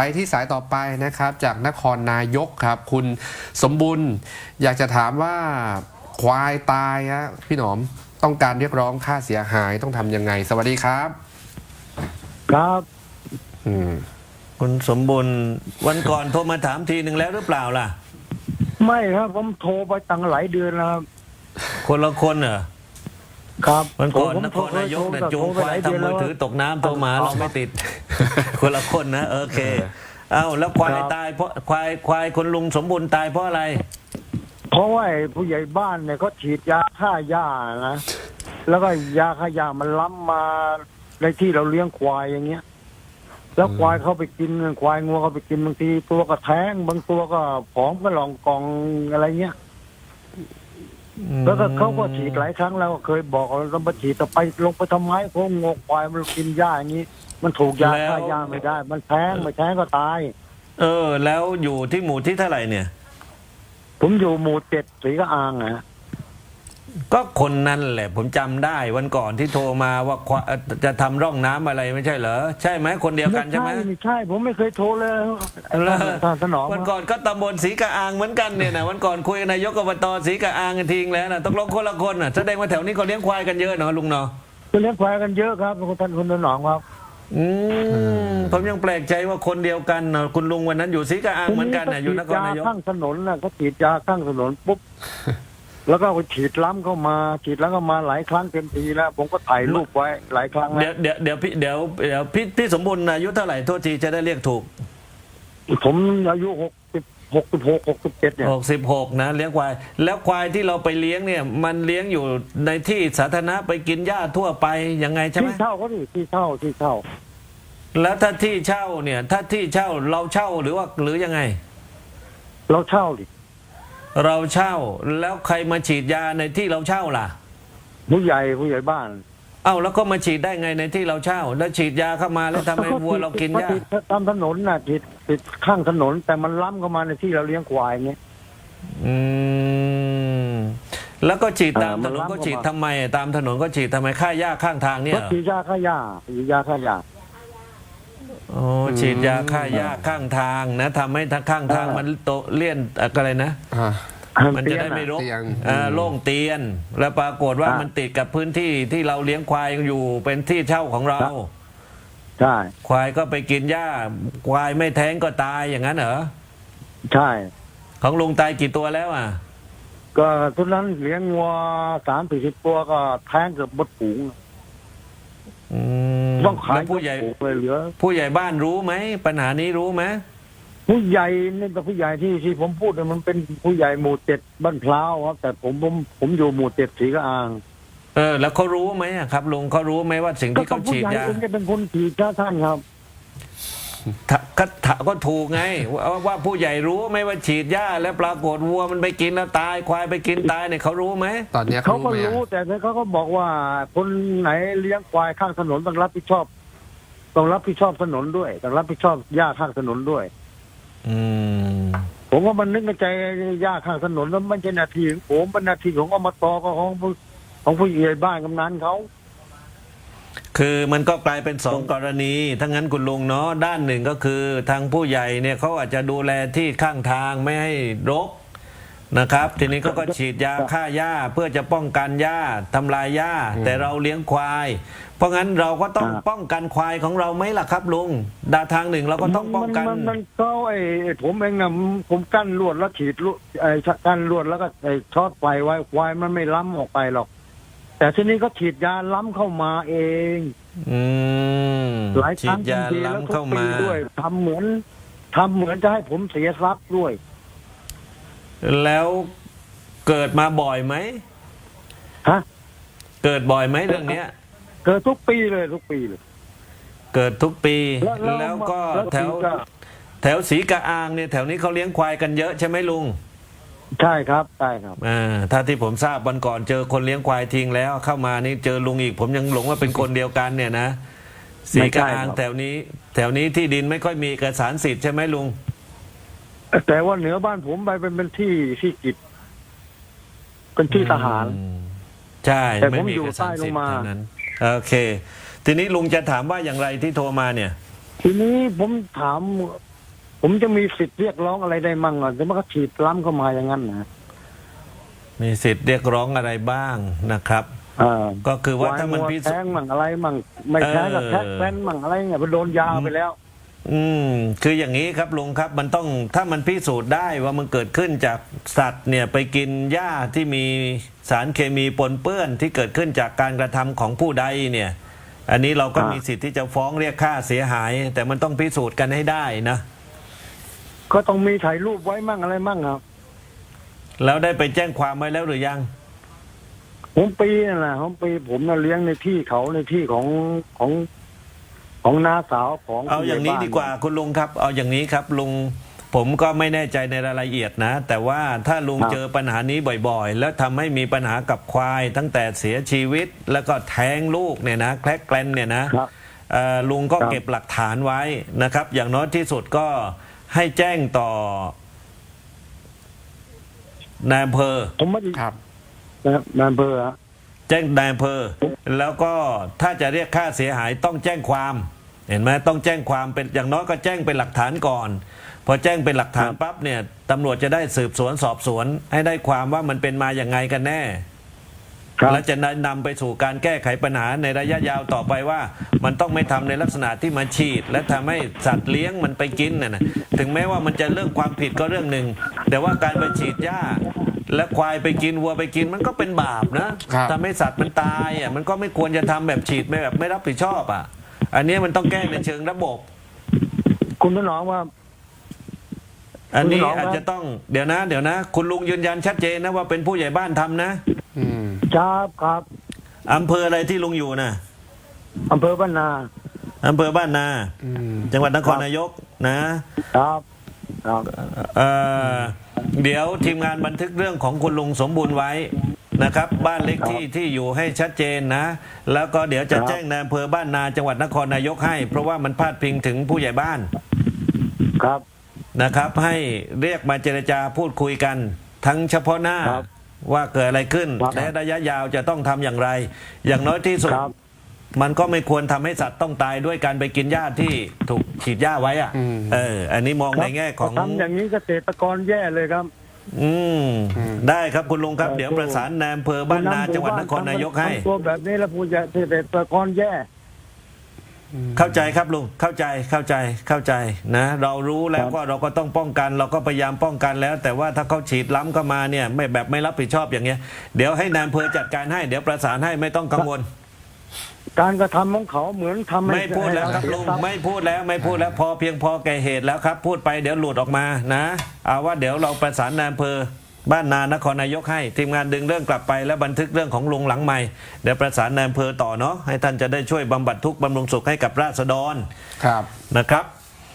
ไปที่สายต่อไปนะครับ จากนครนายกครับ คุณสมบุญอยากจะถามว่าควายตายฮะพี่หนอมต้องการเรียกร้องค่าเสียหายต้องทำยังไง สวัสดีครับ ครับอืมคุณสมบูรณ์วันก่อนโทรมาถามทีหนึ่งแล้วหรือเปล่าล่ะ ไม่ครับ ผมโทรไปตั้งหลายเดือนแล้วครับคนละคนเหรอ ครับวันก่อนผมนครนายกเนี่ยโทรจูงควายโทรไปหลทำมือถือตกน้ำโทรมาเราไม่ติด คนละคนนะ โอเคเอ้าแล้วควายตายเพราะควายควายคนลุงสมบูรณ์ตายเพราะอะไร เพราะว่าไอ้ผู้ใหญ่บ้านเนี่ยเขาฉีดยาฆ่าหญ้านะแล้วก็ยาฆ่าหญ้ามันล้ำมาในที่เราเลี้ยงควายอย่างเงี้ย แล้วควายเขาไปกินควายงัวเขาไปกินบางทีตัวก็แท้งบางตัวก็ผอมก็หลองกองอะไรเงี้ย แล้วก็เขาก็ฉีดหลายครั้งแล้วก็เคยบอกเราต้องไปฉีดแต่ไปลงไปทำไมเพราะงวควายมันกินหญ้าอย่างนี้ มันถูกยาฆ่าหญ้าไม่ได้ มันแท้งไม่แท้งก็ตาย เออ แล้วอยู่ที่หมู่ที่เท่าไหร่เนี่ย ผมอยู่หมู่เจ็ดสีกระอางอะ ก็คนนั้นแหละ ผมจำได้วันก่อนที่โทรมาว่าควาจะทำร่องน้ำอะไรไม่ใช่เหรอ ใช่ไหมคนเดียวกันใช่ไหมไม่ใช่ ผมไม่เคยโทรเลยแล้วท่านสนองวันก่อนก็ตำบลศรีกะอางเหมือนกันเนี่ยนะวันก่อนคุยกับนายกอบตศรีกะอางกันทิ้งแล้วนะตกลงคนละคนน่ะแสดงว่าแถวนี้เขาเลี้ยงควายกันเยอะเนาะลุงเนาะคือเลี้ยงควายกันเยอะครับท่านคุณสนองครับอืมผมยังแปลกใจว่าคนเดียวกันเนาะคุณลุงวันนั้นอยู่ศรีกะอางเหมือนกันน่ะอยู่นครนายก ข้างถนนน่ะเขาฉีดยาข้างถนนปุ๊บ แล้วก็เอาฉีดล้ำเข้ามาฉีดแล้วก็มาหลายครั้งเต็มทีแล้ว ผมก็ถ่ายรูปไว้หลายครั้งเดี๋แล้ยววเดี๋ยวเดี๋ยวพี่เดี๋ยวเดี๋ยวพี่พี่สมบูรณ์อายุเท่าไหร่โทษทีจะได้เรียกถูก ผมอายุหกสิบหกสิบหกหกสิบเจ็ดเนี่ยหกสิบหกนะเลี้ยงควาย แล้วควายที่เราไปเลี้ยงเนี่ย มันเลี้ยงอยู่ในที่สาธารณะไปกินหญ้าทั่วไปยังไงใช่ไหมที่เช่าเขาดิที่เช่าที่เช่า แล้วถ้าที่เช่าเนี่ย ถ้าที่เช่าเราเช่าหรือว่าหรือยังไง เราเช่าดิ เราเช่าแล้วใครมาฉีดยาในที่เราเช่าล่ะ ผู้ใหญ่ผู้ใหญ่บ้าน เอ้าแล้วก็มาฉีดได้ไงในที่เราเช่า แล้วฉีดยาเข้ามาแล้วทำให้วัวเรากินหญ้าติดตามถนนน่ะติดติดข้างถนน แต่มันล้ำเข้ามาในที่เราเลี้ยงควายเงี้ย อืมแล้วก็ฉีดตามเออมัถนนนล้ำก็ฉีดเข้ามา ทำไม ตามถนนก็ฉีดทำไมค่าหญ้าข้างทางเนี่ยก็เหรอ ฉีดยาฆ่าหญ้าฉีดยาฆ่าหญ้า โอ้ฉีดยาฆ่าหญ้าข้างทางนะทำให้ทางข้างทางเออมันโตเลี่ยนอะไรนะ อ่า มันจะได้ไม่รกเตียง อ่าโล่งเตียน แล้วปรากฏว่าอ่ามัมันติดกับพื้นที่ที่เราเลี้ยงควายอยู่เป็นที่เช่าของเรา ใช่ควายก็ไปกินหญ้า ควายไม่แท้งก็ตายอย่างนั้นเหรอใช่ ของลุงตายกี่ตัวแล้วอะ ก็ทุกนั้นเลี้ยงวัวสามสี่สิบตัวก็แท้งเกือบบดฝูง อืม ต้องขายแล้วผู้ใหญ่ยกฝูงเลยเหลือ ผู้ใหญ่บ้านรู้ไหมปัญหานี้รู้ไหมผู้ใหญ่นี่แต่ผู้ใหญ่ที่ที่ผมพูดเนี่ยมันเป็นผู้ใหญ่หมู่เจ็ดบ้านพร้าวครับ แต่ผมผมผมอยู่หมู่เจ็ดสีกระอางเออ แล้วเขารู้ไหมอะครับลุงเขารู้ไหมว่าสิ่งก็ที่ต้อเขางผู้ฉีดใหญ่ยาเองจะเป็นคนฉีดครับท่านครับ ถ้าก็ถ้าก็ถูกไงว่าว่าผู้ใหญ่รู้ไหมว่าฉีดหญ้าแล้วปรากฏวัวมันไปกินแล้วตายควายไปกินตายเนี่ยเขารู้ไหมตอนเนี้ยเขารู้ก็ไหมรู้อะแต่เขาก็บอกว่าคนไหนเลี้ยงควายข้างถนนต้องรับผิดชอบ ต้องรับผิดชอบถนนด้วยต้องรับผิดชอบหญ้าข้างถนนด้วย อืมผมว่ามันนึกในใจหญ้าข้างถนนแล้วไม่ใช่หนาทีของผมเป็นหนาทีของอบตก็ของผู้ของผู้ใหญ่บ้านกำนันเขา คือมันก็กลายเป็นสองกรณีทั้งนั้นคุณลุงเนาะด้านหนึ่งก็คือทางผู้ใหญ่เนี่ยเขาอาจจะดูแลที่ข้างทางไม่ให้รกนะครับ ทีนี้เขาก็ฉีดยาฆ่าหญ้าเพื่อจะป้องกันหญ้าทำลายหญ้าแต่เราเลี้ยงควาย เพราะงั้นเราก็ต้องป้องกันควายของเราไหมล่ะครับลุงดาทางหนึ่งเราก็ต้องป้องกัน มันมันก็ไอ้ไอ้ผมเองนะผมกั้นลวดแล้วฉีดลวดไอ้กั้นลวดแล้วก็ไอ้ช็อตไฟไว้ควายมันไม่ล้ำออกไปหรอก แต่ทีนี้ก็ฉีดยาล้ำเข้ามาเอง อืมหลายคฉีรั้ดงยาจริงๆแล้วล้ำทุกเข้าปีมาด้วยทำเหมือนทำเหมือนจะให้ผมเสียทรัพย์ด้วย แล้วเกิดมาบ่อยไหมฮะเกิดบ่อยไหมเรื่องเนี้ย เกิดทุกปีเลยทุกปีเลย เกิดทุกปี แล้วแล้วก็แล้วแถวก็แถวสีกะอางเนี่ยแถวนี้เขาเลี้ยงควายกันเยอะใช่ไหมลุง ใช่ครับใช่ครับ อ่าถ้าที่ผมทราบวันก่อนเจอคนเลี้ยงควายทิ้งแล้วเข้ามานี่เจอลุงอีก ผมยังหลงว่าเป็นคนเดียวกันเนี่ยนะสีไม่ใช่กะอางครับ แถวนี้ แถวนี้ที่ดินไม่ค่อยมีเอกสารสิทธิ์ใช่ไหมลุง แต่ว่าเหนือบ้านผมไปเป็นเป็นที่ที่กิจเป็นที่ทหารอืมใช่แต่ไม่ผมมีอยู่เอกสารสิทธิ์ใต้ลงมาเท่านั้นโอเค ทีนี้ลุงจะถามว่าอย่างไรที่โทรมาเนี่ย ทีนี้ผมถาม ผมจะมีสิทธิ์เรียกร้องอะไรได้มั่งอะแต่มันก็ฉีดล้ำเข้ามาอย่างนั้นนะมีสิทธิ์เรียกร้องอะไรบ้างนะครับ อ่าก็คือว่าถ้ามันวยพิงัวสูแท้จงน์ มั่งอะไรมั่งไม่แท้งกับเออแท็กแฟนมั่งอะไรเนี่ยมันโดนยาไปแล้ว อืมคืออย่างนี้ครับลุงครับมันต้องถ้ามันพิสูจน์ได้ว่ามันเกิดขึ้นจากสัตว์เนี่ยไปกินหญ้าที่มีสารเคมีปนเปื้อนที่เกิดขึ้นจากการกระทำของผู้ใดเนี่ย อันนี้เราก็อ่ามี มีสิทธิ์ที่จะฟ้องเรียกค่าเสียหาย แต่มันต้องพิสูจน์กันให้ได้นะ ก็ต้องมีถ่ายรูปไว้มั่งอะไรมั่งครับ แล้วได้ไปแจ้งความไว้แล้วหรือยัง ผมปีนั่นแหละผมปีผมน่ะเลี้ยงในที่เขาในที่ของของของน้าสาวของเอาอย่างนี้ผู้ใหญ่บ้ดีกว่าคุณลุงครับ เอาอย่างนี้ครับลุงผมก็ไม่แน่ใจในรายละเอียดนะ แต่ว่าถ้าลุงครับ เจอปัญหานี้บ่อยๆ แล้วทำให้มีปัญหากับควาย ตั้งแต่เสียชีวิตแล้วก็แท้งลูกเนี่ยนะแคลกแกลนเนี่ยนะ ครับ เอ่อลุงก็ครับเก็บหลักฐานไว้นะครับ อย่างน้อยที่สุดก็ ให้แจ้งต่อนายอำเภอ ผมไม่ได้ครับ นะครับนายอำเภอฮะแจ้งนายอำเภอ แล้วก็ถ้าจะเรียกค่าเสียหายต้องแจ้งความ เห็นไหมต้องแจ้งความเป็นอย่างน้อยก็แจ้งเป็นหลักฐานก่อน พอแจ้งเป็นหลักฐานปั๊บเนี่ยตำรวจจะได้สืบสวนสอบสวน ให้ได้ความว่ามันเป็นมาอย่างไงกันแน่ ครับและจะนำไปสู่การแก้ไขปัญหาในระยะยาวต่อไปว่า มันต้องไม่ทำในลักษณะที่มาฉีด และทำให้สัตว์เลี้ยงมันไปกินน่ะนะถึงแม้ว่ามันจะเรื่องความผิดก็เรื่องหนึ่งแต่ว่าการไปฉีดหญ้า และควายไปกินวัวไปกินมันก็เป็นบาปนะครับ ทำให้สัตว์มันตายอะมันก็ไม่ควรจะทำแบบฉีดไม่แบบไม่รับผิดชอบอะ อันนี้มันต้องแก้ในเชิงระบบ คุณถนอมว่า อันนี้คุณหมอครับอาจจะต้องเดี๋ยวนะ เดี๋ยวนะ คุณลุงยืนยันชัดเจนนะว่าเป็นผู้ใหญ่บ้านทำนะอืมครับครับอำเภออะไรที่ลุงอยู่นะอำเภอบ้านนาอำเภอบ้านนาอืมจังหวัดนครนายกนะ ครับครับเอ่อเดี๋ยวทีมงานบันทึกเรื่องของคุณลุงสมบูรณ์ไว้นะครับ บ้านเล็กที่ที่อยู่ให้ชัดเจนนะ แล้วก็เดี๋ยวจะครับแจ้งในอำเภอบ้านนา จังหวัดนครนายกให้ เพราะว่ามันพาดพิงถึงผู้ใหญ่บ้าน ครับ นะครับ ให้เรียกมาเจรจาพูดคุยกัน ทั้งเฉพาะหน้าครับว่าเกิดอะไรขึ้นครับและระยะยาวจะต้องทำอย่างไร อย่างน้อยที่สุด ครับ มันก็ไม่ควรทำให้สัตว์ต้องตายด้วยการไปกินหญ้าที่ถูกฉีดหญ้าไว้อะอืมเออ อันนี้มองในแง่ของ ทำอย่างนี้เกษตรกรแย่เลยครับ อืมอืมได้ครับคุณลุงครับเออเดี๋ยวประสานนายอำเภอบ้านนาจังหวัดนครนายกให้ ทำตัวแบบนี้แล้วผู้ใหญ่เกษตรกรแย่ เข้าใจครับลุงเข้าใจเข้าใจเข้าใจนะ เรารู้แล้วครับก็เราก็ต้องป้องกัน เราก็พยายามป้องกันแล้ว แต่ว่าถ้าเขาฉีดล้ำเข้ามาเนี่ย ไม่แบบไม่รับผิดชอบอย่างเงี้ย เดี๋ยวให้นายอำเภอจัดการให้เดี๋ยวประสานให้ไม่ต้องกังวล การกระทำของเขาเหมือนทำให้ไม่พูดแล้วครับให้ลุงเสียทรัพย์ไม่พูดแล้วไม่พูดแล้วพอเพียงพอแก่เหตุแล้วครับ พูดไปเดี๋ยวหลุดออกมานะเอาว่าเดี๋ยวเราประสานนายอำเภอ บ้านนานครนายกให้ ทีมงานดึงเรื่องกลับไป แล้วบันทึกเรื่องของลุงหลังใหม่ เดี๋ยวประสานนายอำเภอต่อเนาะให้ท่านจะได้ช่วยบำบัดทุกข์บำรุงสุขให้กับราษฎรครับนะครับ